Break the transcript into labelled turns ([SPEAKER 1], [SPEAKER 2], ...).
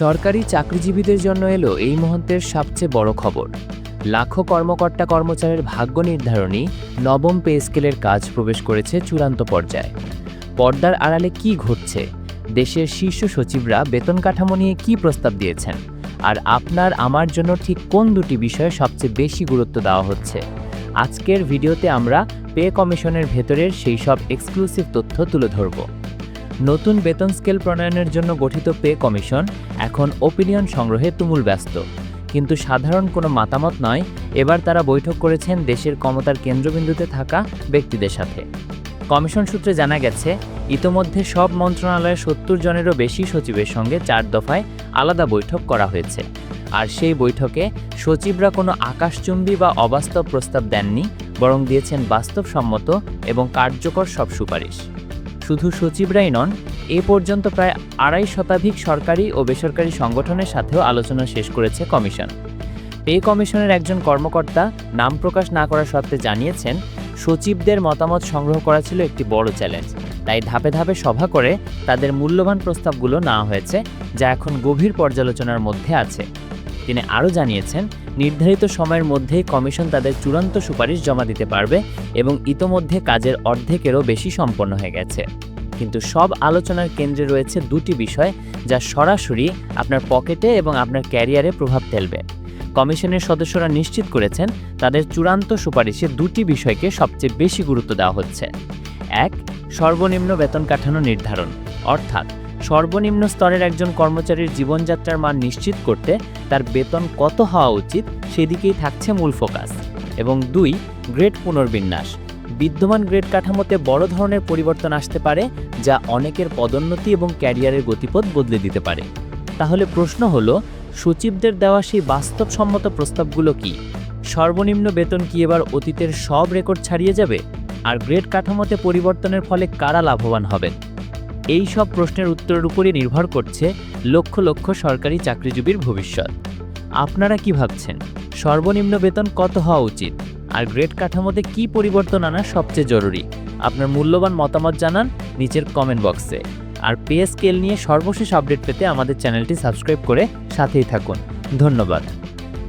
[SPEAKER 1] সরকারি চাকরিজীবীদের জন্য এলো এই মুহূর্তের সবচেয়ে বড় খবর। লাখো কর্মকর্তা কর্মচারীর ভাগ্য নির্ধারণী নবম পে স্কেলের কাজ প্রবেশ করেছে চূড়ান্ত পর্যায়ে। পর্দার আড়ালে কি ঘটছে? দেশের শীর্ষ সচিবরা বেতন কাঠামো নিয়ে কি প্রস্তাব দিয়েছেন? আর আপনার আমার জন্য ঠিক কোন দুটি বিষয়ে সবচেয়ে বেশি গুরুত্ব দেওয়া হচ্ছে? আজকের ভিডিওতে আমরা পে কমিশনের ভেতরের সেই সব এক্সক্লুসিভ তথ্য তুলে ধরব। নতুন বেতন স্কেল প্রণয়নের জন্য গঠিত পে কমিশন এখন ওপিনিয়ন সংগ্রহে তুমুল ব্যস্ত। কিন্তু সাধারণ কোনো মতামত নয়, এবার তারা বৈঠক করেছেন দেশের ক্ষমতার কেন্দ্রবিন্দুতে থাকা ব্যক্তিদের সাথে। কমিশন সূত্রে জানা গেছে, ইতোমধ্যে সব মন্ত্রণালয়ের সত্তর জনেরও বেশি সচিবের সঙ্গে চার দফায় আলাদা বৈঠক করা হয়েছে। আর সেই বৈঠকে সচিবরা কোনো আকাশচুম্বী বা অবাস্তব প্রস্তাব দেননি, বরং দিয়েছেন বাস্তবসম্মত এবং কার্যকর সব সুপারিশ। শুধু সচিবরাই নন, এ পর্যন্ত প্রায় আড়াই শতাধিক সরকারি ও বেসরকারি সংগঠনের সাথেও আলোচনা শেষ করেছে কমিশন। পে কমিশনের একজন কর্মকর্তা নাম প্রকাশ না করা সত্ত্বে জানিয়েছেন, সচিবদের মতামত সংগ্রহ করা ছিল একটি বড় চ্যালেঞ্জ। তাই ধাপে ধাপে সভা করে তাদের মূল্যবান প্রস্তাবগুলো নেওয়া হয়েছে, যা এখন গভীর পর্যালোচনার মধ্যে আছে। তিনি আরও জানিয়েছেন, নির্ধারিত সময়ের মধ্যেই কমিশন তাদের চূড়ান্ত সুপারিশ জমা দিতে পারবে এবং ইতোমধ্যে কাজের অর্ধেকেরও বেশি সম্পন্ন হয়ে গেছে। কিন্তু সব আলোচনার কেন্দ্রে রয়েছে দুটি বিষয় যা সরাসরি আপনার পকেটে এবং আপনার ক্যারিয়ারে প্রভাব ফেলবে। কমিশনের সদস্যরা নিশ্চিত করেছেন, তাদের চূড়ান্ত সুপারিশে দুটি বিষয়কে সবচেয়ে বেশি গুরুত্ব দেওয়া হচ্ছে। এক, সর্বনিম্ন বেতন কাঠামো নির্ধারণ, অর্থাৎ সর্বনিম্ন স্তরের একজন কর্মচারীর জীবনযাত্রার মান নিশ্চিত করতে তার বেতন কত হওয়া উচিত সেদিকেই থাকছে মূল ফোকাস। এবং দুই, গ্রেড পুনর্বিন্যাস। বিদ্যমান গ্রেড কাঠামোতে বড় ধরনের পরিবর্তন আসতে পারে, যা অনেকের পদোন্নতি এবং ক্যারিয়ারের গতিপথ বদলে দিতে পারে। তাহলে প্রশ্ন হলো, সচিবদের দেওয়া সেই বাস্তবসম্মত প্রস্তাবগুলো কি? সর্বনিম্ন বেতন কি এবার অতীতের সব রেকর্ড ছাড়িয়ে যাবে? আর গ্রেড কাঠামোতে পরিবর্তনের ফলে কারা লাভবান হবেন? এই সব প্রশ্নের উত্তরের উপরই নির্ভর করছে লক্ষ লক্ষ সরকারি চাকরিজীবীর ভবিষ্যৎ। আপনারা কি ভাবছেন? সর্বনিম্ন বেতন কত হওয়া উচিত? আর গ্রেড কাঠামোতে কি পরিবর্তন আনা সবচেয়ে জরুরি? আপনার মূল্যবান মতামত জানান নিচের কমেন্ট বক্সে। আর পে স্কেল নিয়ে সর্বশেষ আপডেট পেতে আমাদের চ্যানেলটি সাবস্ক্রাইব করে সাথেই থাকুন। ধন্যবাদ।